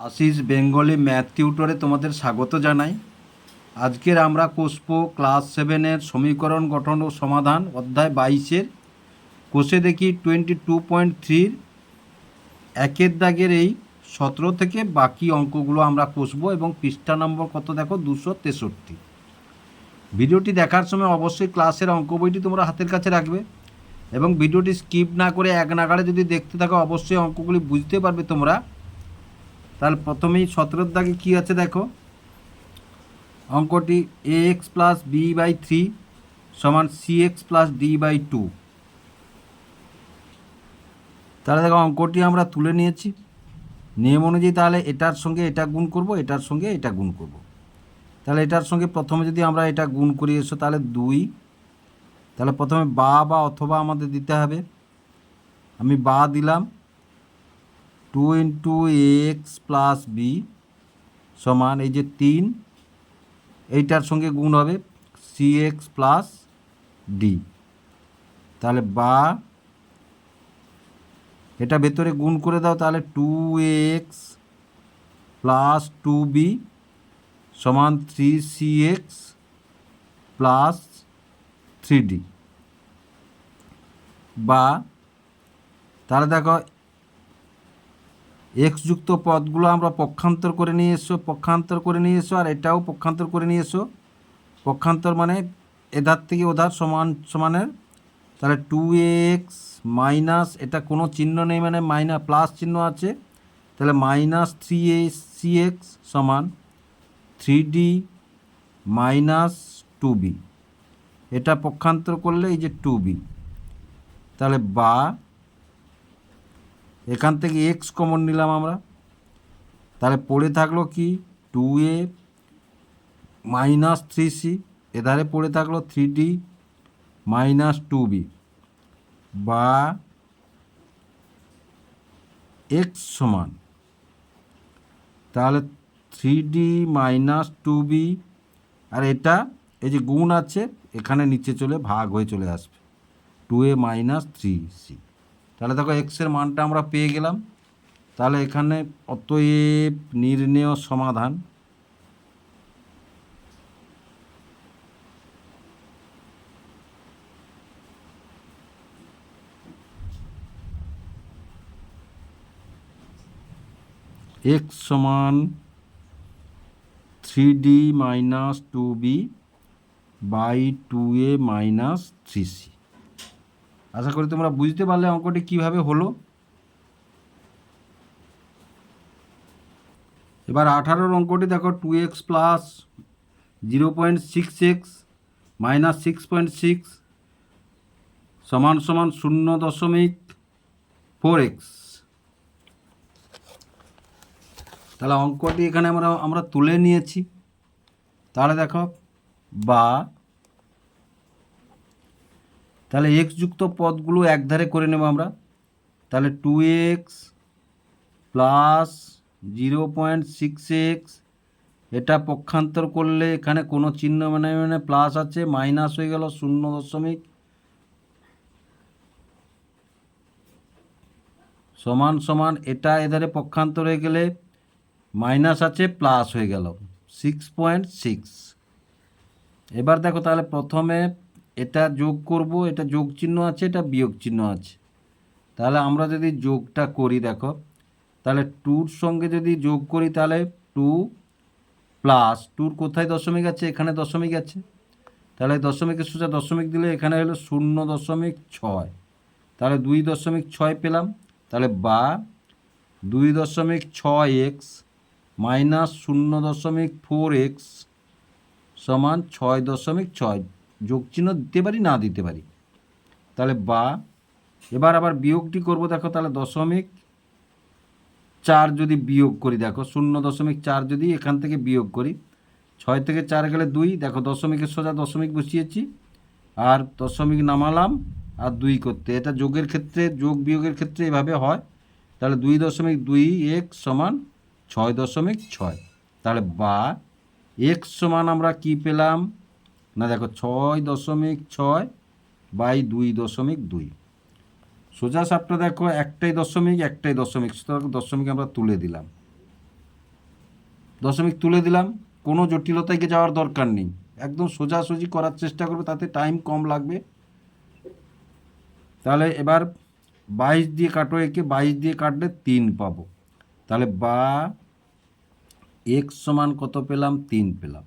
Ashis Bengali math টিউটরে তোমাদের স্বাগত জানাই। আজকের আমরা কোষ্প ক্লাস সেভেনের সমীকরণ গঠন ও সমাধান অধ্যায় বাইশের কোষে দেখি টোয়েন্টি টু পয়েন্ট থ্রির একের দাগের এই সতেরো থেকে বাকি অঙ্কগুলো আমরা কষবো এবং পৃষ্ঠা নম্বর কত দেখো? দুশো তেষট্টি। ভিডিওটি দেখার সময় অবশ্যই ক্লাসের অঙ্ক বইটি তোমরা হাতের কাছে রাখবে এবং ভিডিওটি স্কিপ না করে এক নাগাড়ে যদি দেখতে থাকো, অবশ্যই অঙ্কগুলি বুঝতে পারবে তোমরা। তাহলে প্রথমেই সতেরোর দাগে কী আছে দেখো? অঙ্কটি a x plus b by three সমান c x plus d by two তাহলে দেখো অঙ্কটি আমরা তুলে নিয়েছি। নিয়ম অনুযায়ী তাহলে এটার সঙ্গে এটা গুণ করব, এটার সঙ্গে এটা গুণ করব। তাহলে এটার সঙ্গে প্রথমে যদি আমরা এটা গুণ করি এসো তাহলে দুই। তাহলে প্রথমে বা বা অথবা আমাদের দিতে হবে। আমি বা দিলাম। Two into x plus b সমান এই যে তিন, এইটার সঙ্গে গুণ হবে সি এক্স প্লাস ডি। তাহলে বা, এটা ভেতরে গুণ করে দাও, তাহলে two x plus two b সমান three c x plus three d. বা, তাহলে দেখো এক্স যুক্ত পদগুলো আমরা পক্ষান্তর করে নিয়ে এসো, পক্ষান্তর করে নিয়ে এসো, আর এটাও পক্ষান্তর করে নিয়ে এসো। পক্ষান্তর মানে এধার থেকে ওধার সমান, সমানের। তাহলে টু এক্স মাইনাস এটা কোনো চিহ্ন নেই মানে মাইনাস প্লাস চিহ্ন আছে। তাহলে minus three a c x সমান three d minus two b এটা পক্ষান্তর করলে এই যে টু বি তাহলে বা এখান থেকে এক্স কমন নিলাম আমরা। তাহলে পড়ে থাকল কি? Two a minus three c এধারে পড়ে থাকল three d minus two b বা এক্স সমান। তাহলে three d minus two b আর এটা, এই যে গুণ আছে, এখানে নিচে চলে, ভাগ হয়ে চলে আসবে। Two a minus three c তাহলে দেখো এক্সের মানটা আমরা পেয়ে গেলাম। তাহলে এখানে অতএব নির্ণেয় সমাধান। এক্স সমান three d minus two b by two a minus three c আশা করি তোমরা বুঝতে পারলে অঙ্কটি কীভাবে হলো। এবার আঠারোর অঙ্কটি দেখো two x plus zero point six x minus six point six সমান সমান শূন্য দশমিক ফোর এক্স তাহলে অঙ্কটি এখানে আমরা আমরা তুলে নিয়েছি। তাহলে দেখো, বা তাহলে এক্স যুক্ত পদগুলো একধারে করে নেব আমরা। তাহলে two x plus zero point six x এটা পক্ষান্তর করলে এখানে কোনো চিহ্ন মানে মানে প্লাস আছে মাইনাস হয়ে গেল শূন্য দশমিক। সমান সমান এটা এধারে পক্ষান্তর হয়ে গেলে মাইনাস আছে প্লাস হয়ে গেল সিক্স পয়েন্ট সিক্স এবার দেখো তাহলে প্রথমে এটা যোগ করব, এটা যোগ চিহ্ন আছে, এটা বিয়োগ চিহ্ন আছে। তাহলে আমরা যদি যোগটা করি, দেখো, তাহলে টুর সঙ্গে যদি যোগ করি, তাহলে টু প্লাস টুর কোথায় দশমিক আছে? এখানে দশমিক আছে। তাহলে দশমিকের সোজা দশমিক দিলে এখানে হলো শূন্য দশমিক ছয়। তাহলে দুই দশমিক ছয় পেলাম। তাহলে বা দুই দশমিক ছয় এক্স মাইনাস শূন্য দশমিক ফোর এক্স সমান ছয় দশমিক ছয়। যোগ চিহ্ন দিতে পারি, না দিতে পারি? তাহলে বা, এবার আবার বিয়োগটি করব, দেখো তাহলে দশমিক চার যদি বিয়োগ করি, দেখো শূন্য দশমিক চার যদি এখান থেকে বিয়োগ করি, ছয় থেকে চার গেলে দুই, দেখো দশমিকের সোজা দশমিক বসিয়েছি, আর দশমিক নামালাম আর দুই করতে। এটা যোগের ক্ষেত্রে, যোগ বিয়োগের ক্ষেত্রে এভাবে হয়। তাহলে দুই দশমিক দুই এক সমান ছয় দশমিক ছয়। তাহলে বা, এক সমান আমরা কি পেলাম? না, দেখো, ছয় দশমিক ছয় বাই দুই দশমিক দুই। সোজা সাপটা দেখো, একটাই দশমিক একটাই দশমিক, সুতরাং দশমিক আমরা তুলে দিলাম। দশমিক তুলে দিলাম, কোনো জটিলতায় যাওয়ার দরকার নেই। একদম সোজাসুজি করার চেষ্টা করবে, তাতে টাইম কম লাগবে। তাহলে এবার বাইশ দিয়ে কাটো একে, বাইশ দিয়ে কাটলে তিন পাবো। তাহলে বা এক্স সমান কত পেলাম? তিন পেলাম।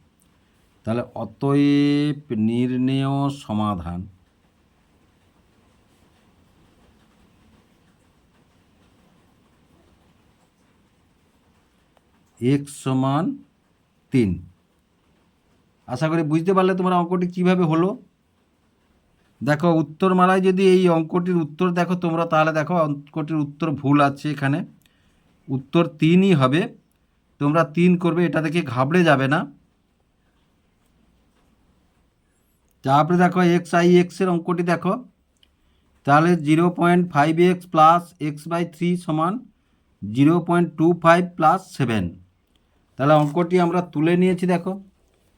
তাহলে অতএব নির্ণেয় সমাধান। এক্স সমান তিন। আশা করি বুঝতে পারলে তোমরা অঙ্কটি কীভাবে হলো? দেখো, উত্তরমালায় যদি এই অঙ্কটির উত্তর দেখো তোমরা, তাহলে দেখো অঙ্কটির উত্তর ভুল আছে এখানে। উত্তর তিনই হবে। তোমরা তিন করবে, এটা দেখে ঘাবড়ে যাবে না। তারপরে দেখো এক্স আই এক্সের অঙ্কটি দেখো। তাহলে zero point five x plus x by three সমান zero point two five plus seven তাহলে অঙ্কটি আমরা তুলে নিয়েছি দেখো।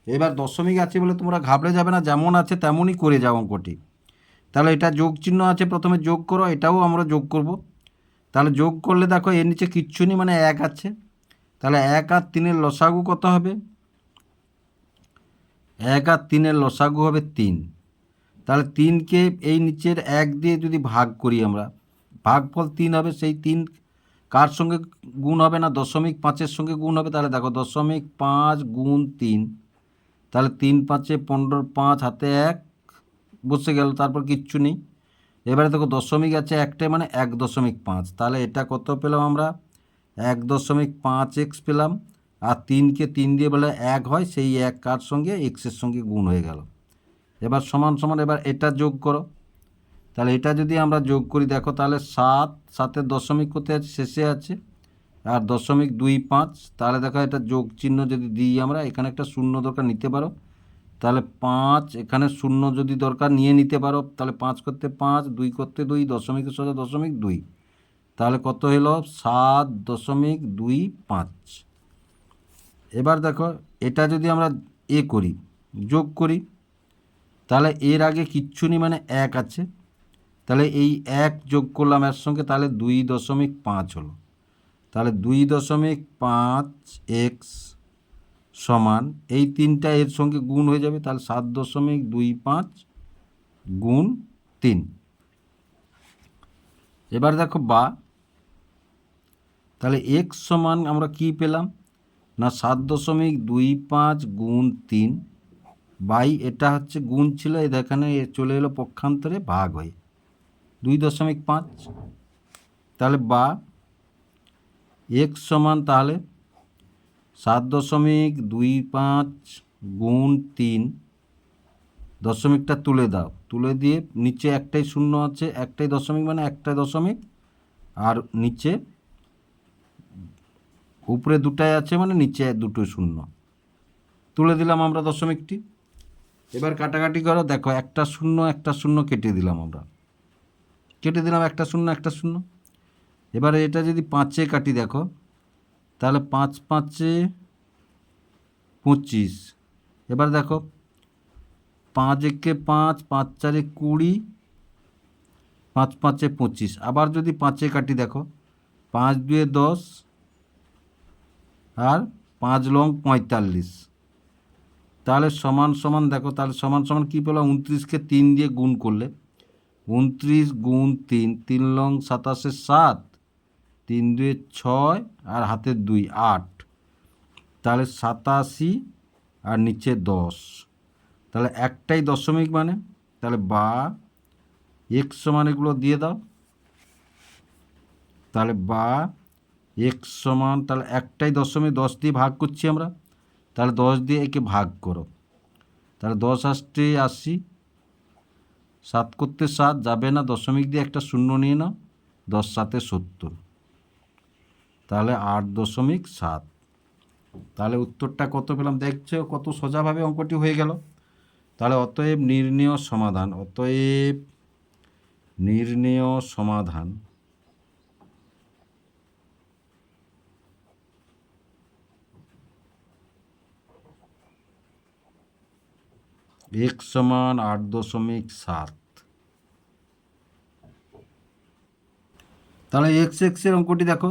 এবার দশমিক আছে বলে তোমরা ঘাবড়ে যাবে না, যেমন আছে তেমনই করে যাও অঙ্কটি। তাহলে এটা যোগ চিহ্ন আছে, প্রথমে যোগ করো, এটাও আমরা যোগ করব। তাহলে যোগ করলে দেখো এর নিচে কিচ্ছু নেই মানে এক আছে। তাহলে এক আর তিনের লসাগু কত হবে? এক আর তিনের লসাগু হবে তিন। তাহলে তিনকে এই নিচের এক দিয়ে যদি ভাগ করি আমরা, ভাগফল তিন হবে সেই তিন, কার সঙ্গে গুণ হবে না? দশমিক পাঁচের সঙ্গে গুণ হবে, তাহলে দেখো দশমিক পাঁচ গুণ তিন, তাহলে তিন পাঁচে পনেরো, পাঁচ হাতে এক, বসে গেল, তারপর কিচ্ছু নেই। এবারে দেখো দশমিক আছে একটাই মানে এক দশমিক পাঁচ, তাহলে এটা কত পেলাম আমরা? এক দশমিক পাঁচ এক্স পেলাম। আর তিনকে তিন দিয়ে বলে এক হয়, সেই এক কার সঙ্গে এক্সের সঙ্গে গুণ হয়ে গেল। এবার সমান সমান এবার এটা যোগ করো। তাহলে এটা যদি আমরা যোগ করি, দেখো তাহলে সাত সাতের দশমিক কোথায় আছে? শেষে আছে। আর দশমিক দুই পাঁচ, তাহলে দেখো এটা যোগ চিহ্ন যদি দিই আমরা, এখানে একটা শূন্য দরকার নিতে পারো। তাহলে পাঁচ, এখানে শূন্য যদি দরকার নিয়ে নিতে পারো, তাহলে পাঁচ করতে পাঁচ, দুই করতে দুই, দশমিকের সাথে দশমিক দুই। তাহলে কত হলো? সাত দশমিক দুই পাঁচ। এবার দেখো, এটা যদি আমরা এ করি, যোগ করি, তাহলে এর আগে কিচ্ছু নেই মানে এক আছে। তাহলে এই এক যোগ করলাম এর সঙ্গে, তাহলে দুই দশমিক পাঁচ হলো। তাহলে দুই দশমিক পাঁচ এক্স সমান, এই তিনটা এর সঙ্গে গুণ হয়ে যাবে, তাহলে সাত দশমিক দুই পাঁচ গুণ তিন। এবার দেখো বা, তাহলে এক্স সমান আমরা কি পেলাম? না সাত দশমিক দুই পাঁচ গুণ তিন? বাই এটা হচ্ছে গুণ ছিল এখানে চলে এলো পক্ষান্তরে ভাগ হয়ে। দুই দশমিক পাঁচ। তাহলে বা এক্স সমান তাহলে সাত দশমিক দুই পাঁচ গুণ তিন। দশমিকটা তুলে দাও। তুলে দিয়ে নিচে একটাই শূন্য আছে, একটাই দশমিক মানে একটাই দশমিক, আর নিচে উপরে দুটাই আছে মানে নিচে দুটো শূন্য। তুলে দিলাম আমরা দশমিকটি। এবার কাটাকাটি করো, দেখো একটা শূন্য একটা শূন্য কেটে দিলাম আমরা। কেটে দিলাম একটা শূন্য একটা শূন্য। এবারে এটা যদি পাঁচে কাটি দেখো, তাহলে পাঁচ পাঁচে পঁচিশ। এবার দেখো, পাঁচ একে পাঁচ পাঁচ চারে কুড়ি, পাঁচ পাঁচে পঁচিশ। আবার যদি পাঁচে কাটি দেখো, পাঁচ দুয়ে দশ আর পাঁচ লং পঁয়তাল্লিশ। তাহলে সমান সমান দেখো, তাহলে সমান সমান কী পেলাম উনত্রিশকে তিন দিয়ে গুণ করলে। উনত্রিশ গুণ তিন তিন লং সাতাশে সাত, তিন দুয়ে ছয় আর হাতের দুই, আট। তাহলে সাতাশি আর নিচে দশ। তাহলে একটাই দশমিক মানে? তাহলে বা এক্স সমান এগুলো দিয়ে দাও। তাহলে বা এক্স সমান তাহলে একটাই দশমিক দশ দিয়ে ভাগ করছি আমরা, তাহলে দশ দিয়ে একে ভাগ করো। তাহলে দশ আসতে আশি সাত করতে সাত যাবে না, দশমিক দিয়ে একটা শূন্য নিয়ে নাও, দশ সাতে সত্তর। তাহলে আট দশমিক সাত। তাহলে উত্তরটা কত পেলাম? দেখছ কত সোজাভাবে অঙ্কটি হয়ে গেল। তাহলে অতএব নির্ণেয় সমাধান, অতএব নির্ণেয় সমাধান। এক সমান আট দশমিক সাত। তাহলে এক্স এক্সের অঙ্কটি দেখো।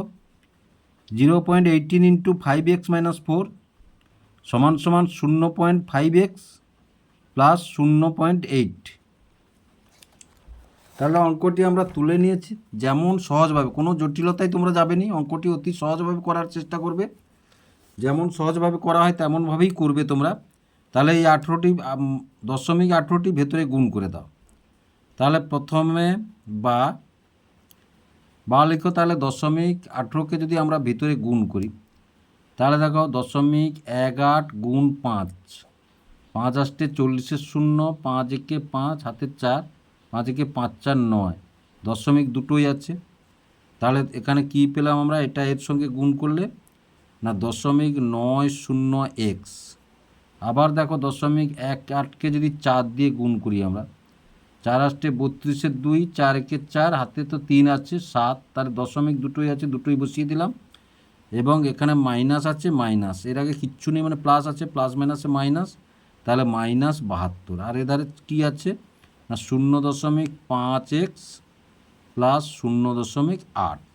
Zero point eighteen into five x minus four সমান সমান শূন্য পয়েন্ট ফাইভ এক্স প্লাস শূন্য পয়েন্ট এইট তাহলে অঙ্কটি আমরা তুলে নিয়েছি। যেমন সহজভাবে, কোনো জটিলতায় তোমরা যাবে নি। অঙ্কটি অতি সহজভাবে করার চেষ্টা করবে। যেমন সহজভাবে করা হয়, তেমনভাবেই করবে তোমরা। তাহলে এই আঠেরোটি দশমিক আঠেরোটি ভেতরে গুণ করে দাও। তাহলে প্রথমে বা বা লিখো তাহলে দশমিক আঠেরোকে যদি আমরা ভিতরে গুণ করি, তাহলে দেখো দশমিক এক আট গুণ পাঁচ। পাঁচ আষ্টে চল্লিশের শূন্য, পাঁচ একে পাঁচ, হাতের চার, পাঁচ একে পাঁচ, চার, নয়। দশমিক দুটোই আছে। তাহলে এখানে কি পেলাম আমরা? এটা এর সঙ্গে গুণ করলে, না দশমিক নয় শূন্য এক্স। আবার দেখো দশমিক এক আটকে যদি চার দিয়ে গুণ করি আমরা, চার আষ্টে বত্রিশের দুই, চার একে চার, হাতে তো তিন আছে, সাত, তার দশমিক দুটোই আছে, দুটোই বসিয়ে দিলাম। এবং এখানে মাইনাস আছে, মাইনাস। এর আগে কিচ্ছু নেই মানে প্লাস আছে, প্লাস, মাইনাসে, মাইনাস। তাহলে মাইনাস বাহাত্তর। আর এধারে কী আছে? না, শূন্য দশমিক পাঁচ এক্স প্লাস শূন্য দশমিক আট।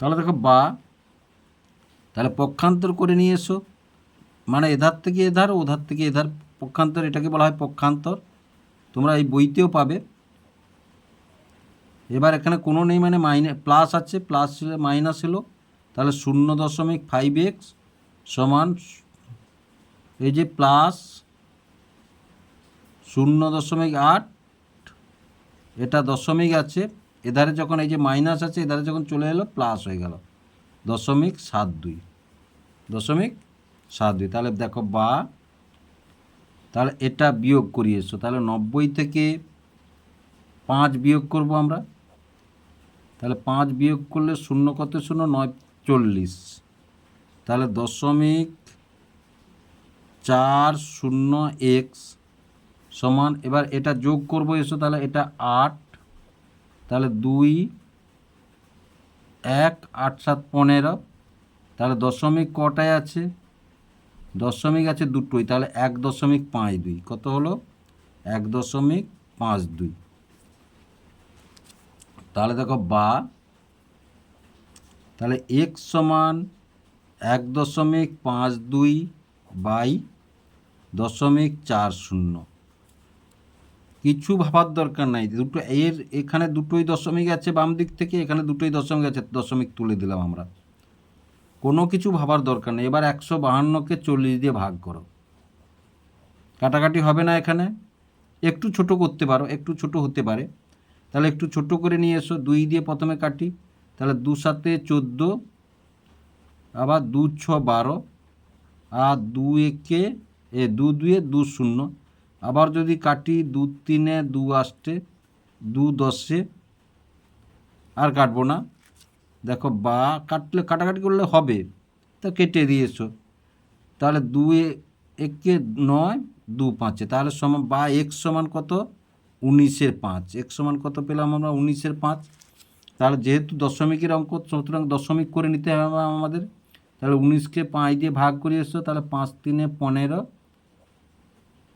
তাহলে দেখো বা, তাহলে পক্ষান্তর করে নিয়ে এসো। মানে এধার থেকে এধার, ওধার থেকে এধার, পক্ষান্তর, এটাকে বলা হয় পক্ষান্তর। তোমরা এই বইতেও পাবে। এবার এখানে কোনো নেই মানে মাইনে প্লাস আছে প্লাস মাইনাস এলো তাহলে শূন্য দশমিক ফাইভ এক্স সমান এই যে প্লাস শূন্য দশমিক আট, এটা দশমিক আছে। এধারে যখন এই যে মাইনাস আছে, এধারে যখন চলে এলো প্লাস হয়ে গেল। দশমিক সাত দুই। দশমিক সাত দুই। তাহলে দেখো বা, তাহলে এটা বিয়োগ করিয়ে এসো তাহলে নব্বই থেকে পাঁচ বিয়োগ করব আমরা। তাহলে পাঁচ বিয়োগ করলে শূন্য কত শূন্য? নয় চল্লিশ। তাহলে দশমিক চার শূন্য এক্স সমান, এবার এটা যোগ করব এসো, তাহলে এটা আট। তাহলে দুই, এক, আট, সাত, পনেরো। তাহলে দশমিক কটায় আছে? দশমিক আছে দুটোই, তাহলে এক দশমিক পাঁচ দুই, কত হলো? এক দশমিক পাঁচ দুই। তাহলে দেখো বা, তাহলে এক্স সমান এক দশমিক পাঁচ দুই বাই দশমিক চার শূন্য। কিছু ভাবার দরকার নাই, দুটো এর এখানে দুটোই দশমিক আছে বাম দিক থেকে এখানে দুটোই দশমিক আছে, দশমিক তুলে দিলাম আমরা। কোনো কিছু ভাবার দরকার নেই। এবার একশো বাহান্নকে চল্লিশ দিয়ে ভাগ করো। কাটাকাটি হবে না এখানে। একটু ছোট করতে পারো, একটু ছোট হতে পারে। তাহলে একটু ছোট করে নিয়ে এসো, দুই দিয়ে প্রথমে কাটি। তাহলে দু সাতে চোদ্দ, আবার দু ছ বারো, আর দু একে, এ দু দুয়ে দু শূন্য। আবার যদি কাটি দু তিনে দু আষ্টে দু দশে, আর কাটবো না। দেখো, বা কাটলে, কাটাকাটি করলে হবে, তা কেটে দিয়েছ। তাহলে দু একে নয়, দু পাঁচে, তাহলে সমান, বা এক সমান কত? উনিশের পাঁচ। এক সমান কত পেলাম আমরা? উনিশের পাঁচ। তাহলে যেহেতু দশমিকের অঙ্ক, সুতরাং দশমিক করে নিতে হবে আমাদের। তাহলে উনিশকে পাঁচ দিয়ে ভাগ করে এসো তাহলে পাঁচ তিনে পনেরো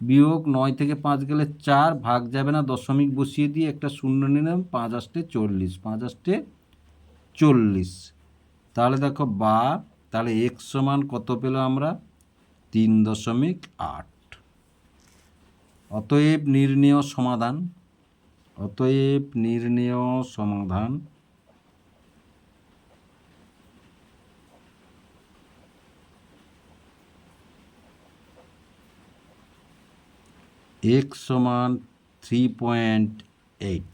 বিয়োগ নয় থেকে পাঁচ গেলে চার, ভাগ যাবে না, দশমিক বসিয়ে দিয়ে একটা শূন্য নিলাম, পাঁচ আষ্টে চল্লিশ, পাঁচ আষ্টে চল্লিশ। তাহলে দেখো বা তাহলে এক সমান কত পেল আমরা? তিন দশমিক আট। অতএব নির্ণেয় সমাধান, অতএব নির্ণেয় সমাধান। এক সমান থ্রি পয়েন্ট এইট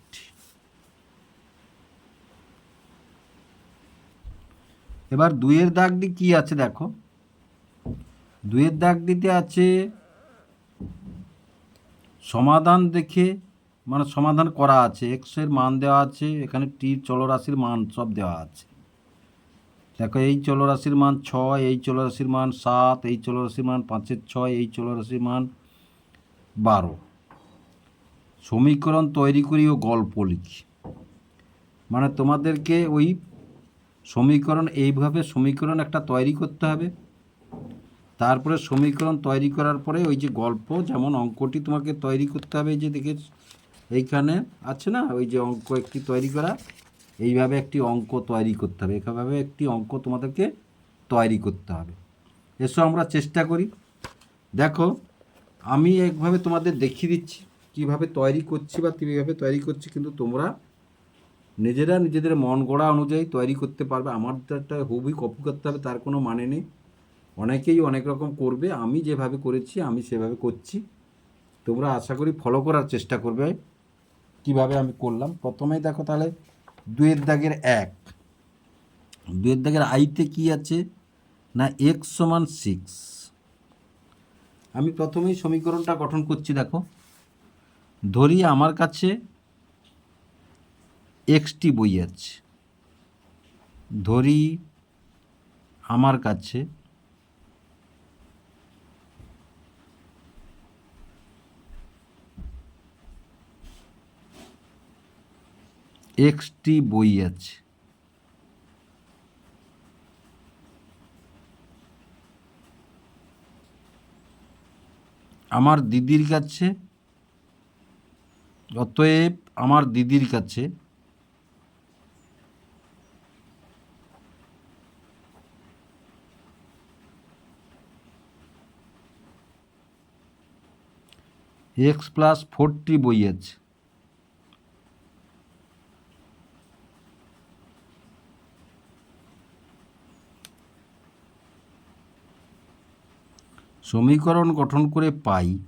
এবার দুয়ের দুইয়ের দাগটি কি আছে দেখো? দুইয়ের দাগটিতে আছে সমাধান দেখে মানে সমাধান করা আছে। এক্সের মান দেওয়া আছে, এখানে টি চলরাশির মান সব দেওয়া আছে। দেখো, এই চলরাশির মান ছয়, এই চলরাশির মান সাত, এই চলরাশির মান পাঁচের ছয়, এই চলরাশির মান বারো। সমীকরণ তৈরি করি ও গল্প লিখি। মানে তোমাদেরকে ওই সমীকরণ এইভাবে সমীকরণ একটা তৈরি করতে হবে। তারপরে সমীকরণ তৈরি করার পরে ওই যে গল্প, যেমন অঙ্কটি তোমাকে তৈরি করতে হবে যে দেখে এইখানে আছে না? ওই যে অঙ্ক একটি তৈরি করা, এইভাবে একটি অঙ্ক তৈরি করতে হবে। এইভাবে একটি অঙ্ক তোমাদেরকে তৈরি করতে হবে। এসো আমরা চেষ্টা করি। দেখো, আমি একভাবে তোমাদের দেখিয়ে দিচ্ছি, কীভাবে তৈরি করছি বা কীভাবে তৈরি করছি, কিন্তু তোমরা নিজেরা নিজেদের মন গড়া অনুযায়ী তৈরি করতে পারবে। আমার একটা হুবই কপি করতে হবে, তার কোনো মানে নেই। অনেকেই অনেক রকম করবে। আমি যেভাবে করেছি, আমি সেভাবে করছি। তোমরা আশা করি ফলো করার চেষ্টা করবে। কীভাবে আমি করলাম? প্রথমেই দেখো তাহলে দুয়ের দাগের এক। দুয়ের দাগের আইতে কি আছে? না এক্স সমান সিক্স আমি প্রথমেই সমীকরণটা গঠন করছি, দেখো। ধরি আমার কাছে এক্সটি বই আছে। ধরি আমার কাছে। এক্সটি বই আছে। আমার দিদির কাছে। অতএব আমার দিদির কাছে। এক্স প্লাস ফোরটি বই আছে। সমীকরণ গঠন করে পাই।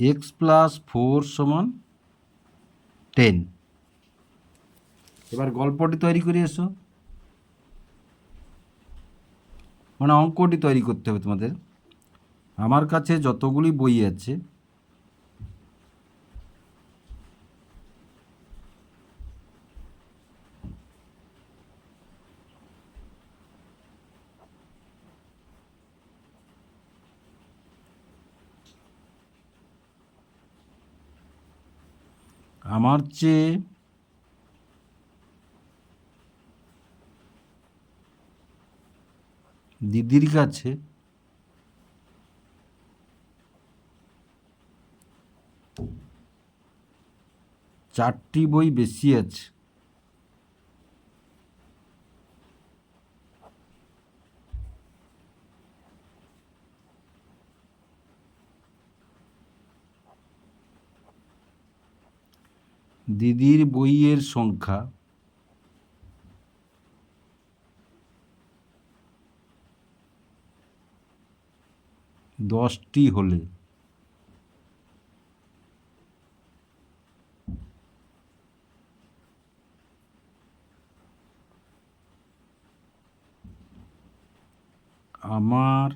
এক্স প্লাস ফোর সমান টেন এবার গল্পটি তৈরি করে এসো। মানে অঙ্কটি তৈরি করতে হবে তোমাদের। আমার কাছে যতগুলি বই আছে আমার চেয়ে দিদির কাছে চারটি বই বেশি আছে। দিদির বইয়ের সংখ্যা। দশটি হলে। আমার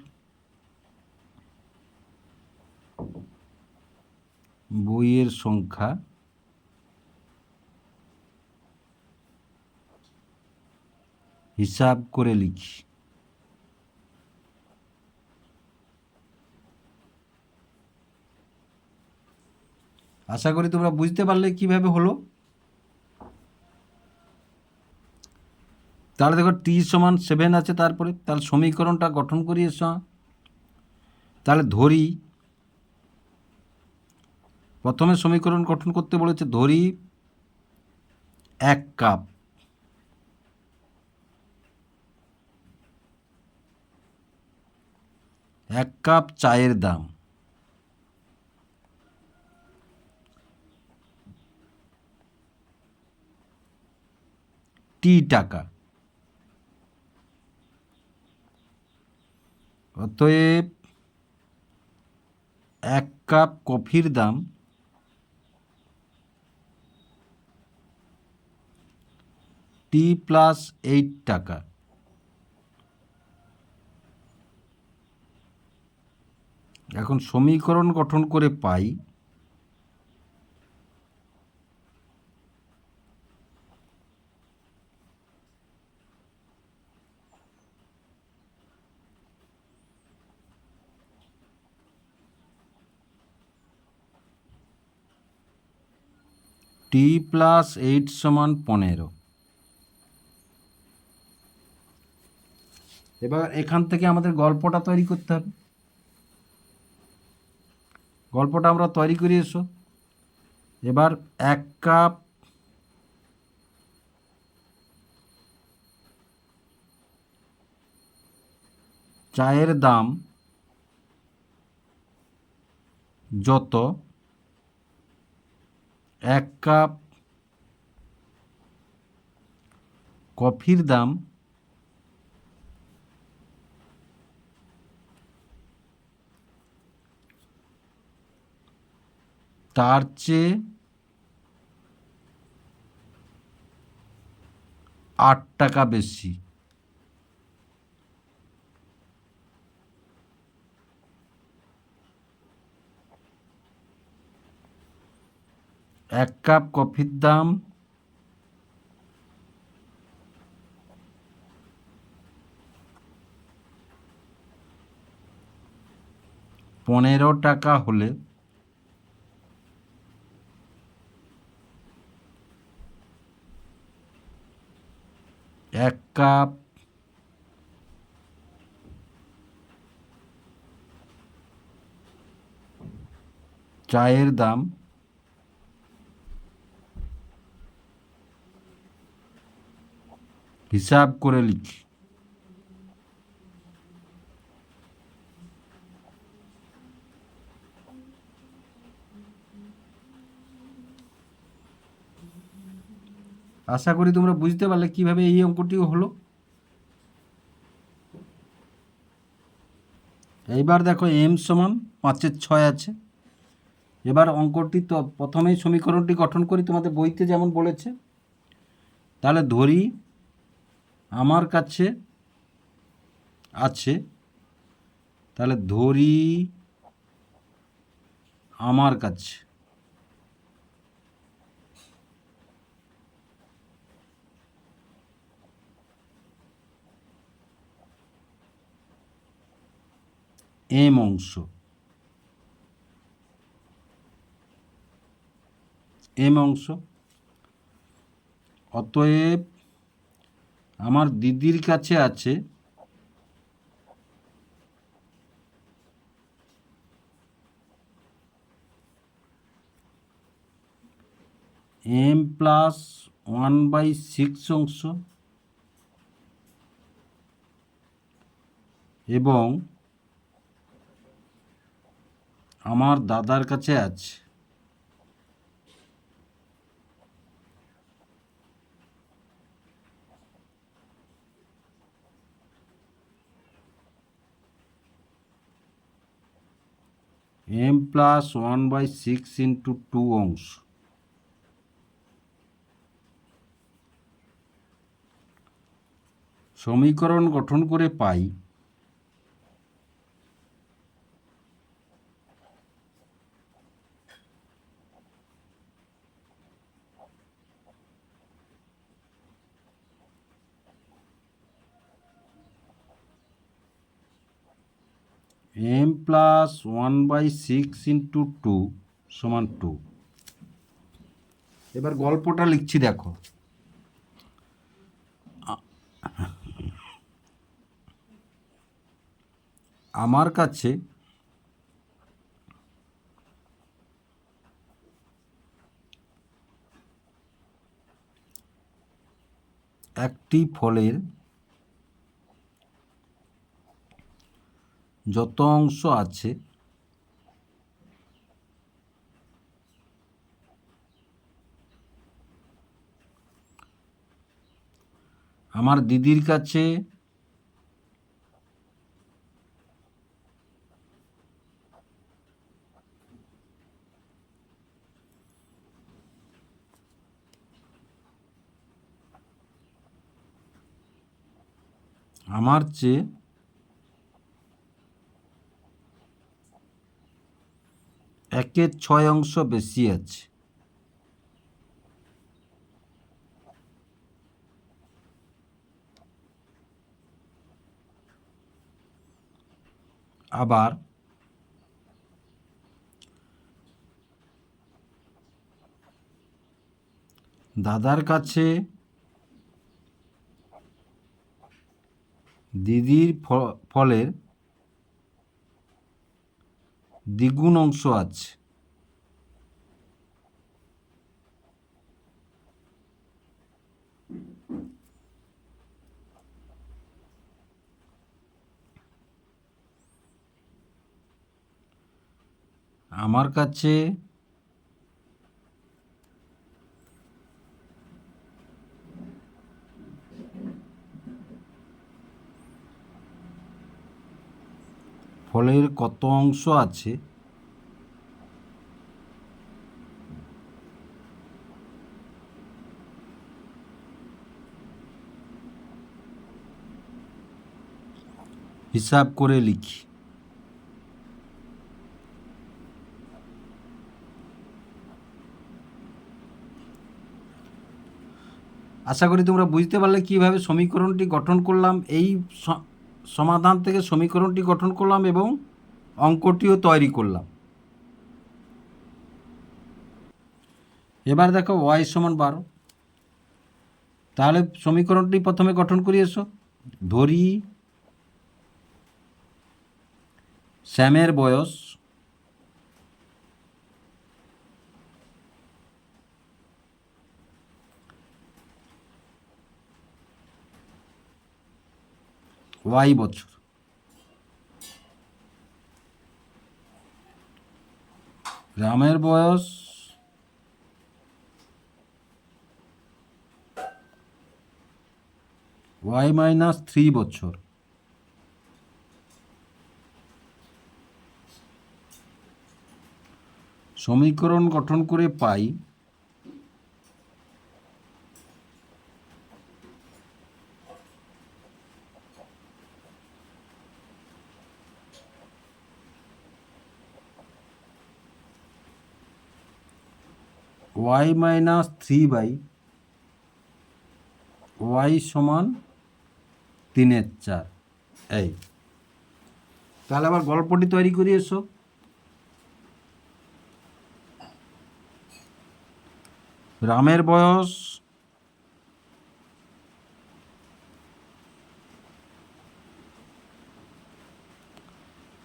বইয়ের সংখ্যা হিসাব করে লিখি। আশা করি তোমরা বুঝতে পারলে কীভাবে হলো। তাহলে দেখো টি সমান সেভেন আছে তারপরে, তাহলে সমীকরণটা গঠন করি এর তাহলে ধরি। প্রথমে সমীকরণ গঠন করতে বলেছে ধরি এক কাপ। এক কাপ চায়ের দাম। টি টাকা। অতএব এক কাপ কফির দাম টি প্লাস এইট টাকা। এখন সমীকরণ গঠন করে পাই, টি প্লাস এইট সমান পনেরো। এবার এখান থেকে আমাদের গল্পটা তৈরি করতে হবে। গল্পটা আমরা তৈরি করি, এসো। এবার এক কাপ চায়ের দাম যত? এক কাপ কফির দাম তার চেয়ে আট টাকা বেশি। এক কাপ কফির দাম পনেরো টাকা হলে এক কাপ চায়ের দাম হিসাব করে লিখি। আশা করি তোমরা বুঝতে পারলে কীভাবে এই অঙ্কটিও হলো। এইবার দেখো এম সমান পাঁচের ছয় আছে। এবার অঙ্কটি তো প্রথমেই সমীকরণটি গঠন করি, তোমাদের বইতে যেমন বলেছে। তাহলে ধরি, আমার কাছে আছে, তাহলে ধরি, আমার কাছে এম অংশ। এম অংশ। অতএব আমার দিদির কাছে আছে m plus one by six অংশ এবং আমার দাদার কাছে আছে m plus one by six into two অংশ সমীকরণ গঠন করে পাই। M plus one by six into two সমান টু এবার গল্পটা লিখছি দেখো। আমার কাছে একটি ফলের যত অংশ আছে আমার দিদির কাছে আমার চেয়ে একের ছয় অংশ বেশি আছে। আবার দাদার কাছে দিদির ফলের দ্বিগুণ অংশ আছে। আমার কাছে ফলের কত অংশ আছে? হিসাব করে লিখি। আশা করি তোমরা বুঝতে পারলে কীভাবে সমীকরণটি গঠন করলাম। এই সমাধান থেকে সমীকরণটি গঠন করলাম এবং অঙ্কটিও তৈরি করলাম। এবার দেখো ওয়াই সমান বারো। তাহলে সমীকরণটি প্রথমে গঠন করি এসো। ধরি শ্যামের বয়স ওয়াই বছর। রামের বয়স ওয়াই মাইনাস থ্রি বছর। সমীকরণ গঠন করে পাই y minus three by y সমান তিনের চার। এই। তাহলে আবার গল্পটি তৈরি করি এসো। রামের বয়স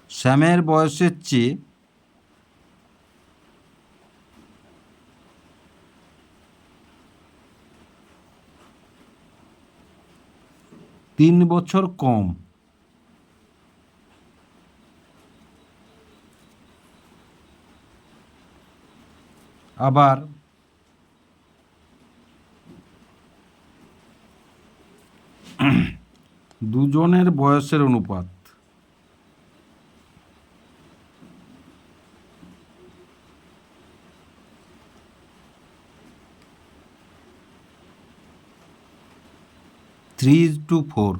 শ্যামের বয়সের চেয়ে তিন বছর কম। আবার দুজনের বয়সের অনুপাত। থ্রি টু ফোর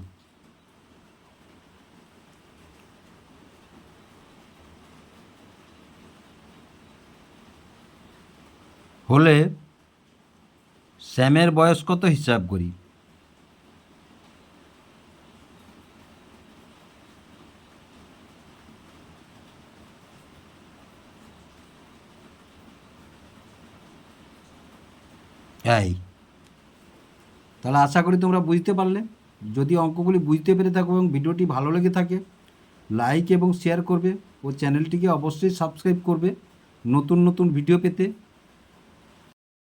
হলে স্যামের বয়স কত হিসাব করি? এই। তাহলে আশা করি তোমরা বুঝতে পারলে। যদি অঙ্কগুলি বুঝতে পেরে থাকো এবং ভিডিওটি ভালো লেগে থাকে লাইক এবং শেয়ার করবে ও চ্যানেলটিকে অবশ্যই সাবস্ক্রাইব করবে। নতুন নতুন ভিডিও পেতে